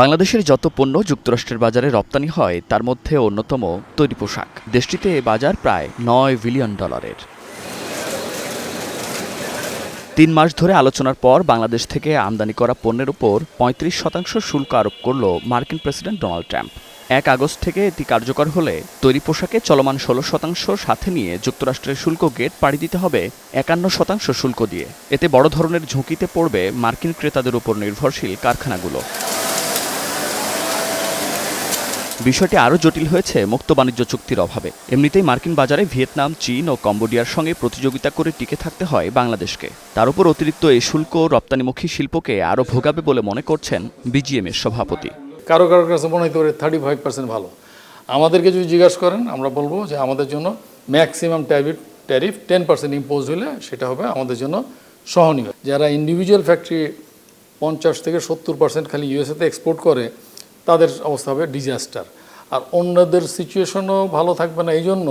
বাংলাদেশের যত পণ্য যুক্তরাষ্ট্রের বাজারে রপ্তানি হয়, তার মধ্যে অন্যতম তৈরি পোশাক। দেশটিতে এ বাজার প্রায় নয় বিলিয়ন ডলারের। তিন মাস ধরে আলোচনার পর বাংলাদেশ থেকে আমদানি করা পণ্যের উপর পঁয়ত্রিশ শতাংশ শুল্ক আরোপ করল মার্কিন প্রেসিডেন্ট ডোনাল্ড ট্রাম্প। এক আগস্ট থেকে এটি কার্যকর হলে তৈরি পোশাকে চলমান ষোলো শতাংশ সাথে নিয়ে যুক্তরাষ্ট্রের শুল্ক গেট পাড়ি দিতে হবে একান্ন শতাংশ শুল্ক দিয়ে। এতে বড় ধরনের ঝুঁকিতে পড়বে মার্কিন ক্রেতাদের উপর নির্ভরশীল কারখানাগুলো। বিষয়টি আরও জটিল হয়েছে মুক্ত বাণিজ্য চুক্তির অভাবে। এমনিতেই মার্কিন বাজারে ভিয়েতনাম, চীন ও কম্বোডিয়ার সঙ্গে প্রতিযোগিতা করে টিকে থাকতে হয় বাংলাদেশকে। তার উপর অতিরিক্ত এই শুল্ক রপ্তানিমুখী শিল্পকে আরও ভোগাবে বলে মনে করছেন বিজিএম এর সভাপতি। কারও কারও কাছে মনে হতে পারে থার্টি ফাইভ পার্সেন্ট ভালো। আমাদেরকে যদি জিজ্ঞাসা করেন, আমরা বলব যে আমাদের জন্য maximum tariff tariff ten percent impose হলে সেটা হবে আমাদের জন্য সহনীয়। যারা ইন্ডিভিজুয়াল ফ্যাক্টরি পঞ্চাশ থেকে সত্তর পার্সেন্ট খালি ইউএসএতে এক্সপোর্ট করে তাদের অবস্থা হবে ডিজাস্টার আর অন্যদের সিচুয়েশনও ভালো থাকবে না এই জন্য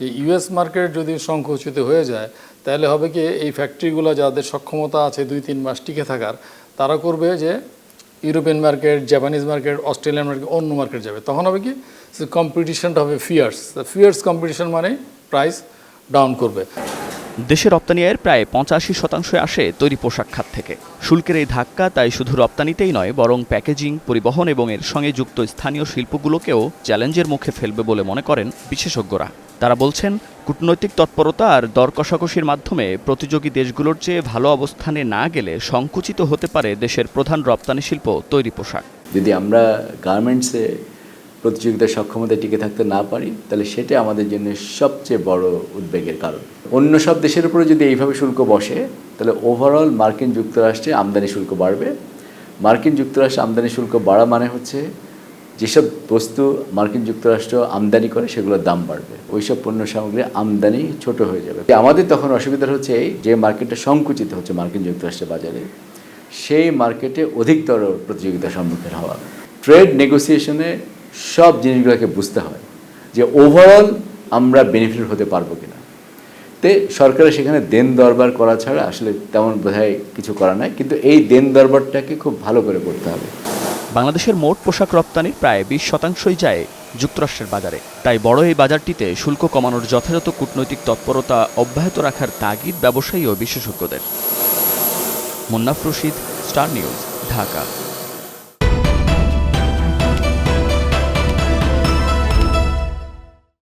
যে ইউএস মার্কেট যদি সংকুচিত হয়ে যায়, তাহলে হবে কি এই ফ্যাক্টরিগুলো যাদের সক্ষমতা আছে দুই তিন মাস টিকে থাকার, তারা করবে যে European market Japanese market Australian market অন্য মার্কেট যাবে। তখন হবে কি কম্পিটিশনটা হবে ফিয়ার্স ফিয়ার্স কম্পিটিশন মানে প্রাইস ডাউন করবে। দেশে রপ্তানি আয়ের প্রায় পঁচাশি শতাংশ আসে তৈরি পোশাক খাত থেকে। শুল্কের এই ধাক্কা তাই শুধু রপ্তানিতেই নয়, বরং প্যাকেজিং, পরিবহন এবং এর সঙ্গে যুক্ত স্থানীয় শিল্পগুলোকেও চ্যালেঞ্জের মুখে ফেলবে বলে মনে করেন বিশেষজ্ঞরা। তারা বলছেন, কূটনৈতিক তৎপরতা আর দর কষাকষির মাধ্যমে প্রতিযোগী দেশগুলোর চেয়ে ভালো অবস্থানে না গেলে সংকুচিত হতে পারে দেশের প্রধান রপ্তানি শিল্প তৈরি পোশাক। যদি আমরা গার্মেন্টসে প্রতিযোগিতার সক্ষমতায় টিকে থাকতে না পারি, তাহলে সেটা আমাদের জন্য সবচেয়ে বড় উদ্বেগের কারণ। অন্য সব দেশের উপরে যদি এইভাবে শুল্ক বসে, তাহলে ওভারঅল মার্কিন যুক্তরাষ্ট্রে আমদানি শুল্ক বাড়বে। মার্কিন যুক্তরাষ্ট্রে আমদানি শুল্ক বাড়া মানে হচ্ছে যেসব বস্তু মার্কিন যুক্তরাষ্ট্র আমদানি করে, সেগুলোর দাম বাড়বে। ওইসব পণ্য সামগ্রী আমদানি ছোট হয়ে যাবে। আমাদের তখন অসুবিধা হচ্ছে এই যে মার্কেটটা সংকুচিত হচ্ছে মার্কিন যুক্তরাষ্ট্রের বাজারে, সেই মার্কেটে অধিকতর প্রতিযোগিতার সম্মুখীন হওয়া। ট্রেড নেগোসিয়েশনে সব জিনিসগুলোকে বুঝতে হয় যে ওভারঅল আমরা বেনিফিট হতে পারব কিনা। তে সরকারের সেখানে দেন দরবার করা ছাড়া আসলে তেমন বোধহয় কিছু করা নাই, কিন্তু এই দেন দরবারটাকে খুব ভালো করে করতে হবে। বাংলাদেশের মোট পোশাক রপ্তানির প্রায় বিশ শতাংশই যায় যুক্তরাষ্ট্রের বাজারে। তাই বড় এই বাজারটিতে শুল্ক কমানোর যথাযথ কূটনৈতিক তৎপরতা অব্যাহত রাখার তাগিদ ব্যবসায়ী ও বিশেষজ্ঞদের। Munnaf Rashid, Star News, Dhaka.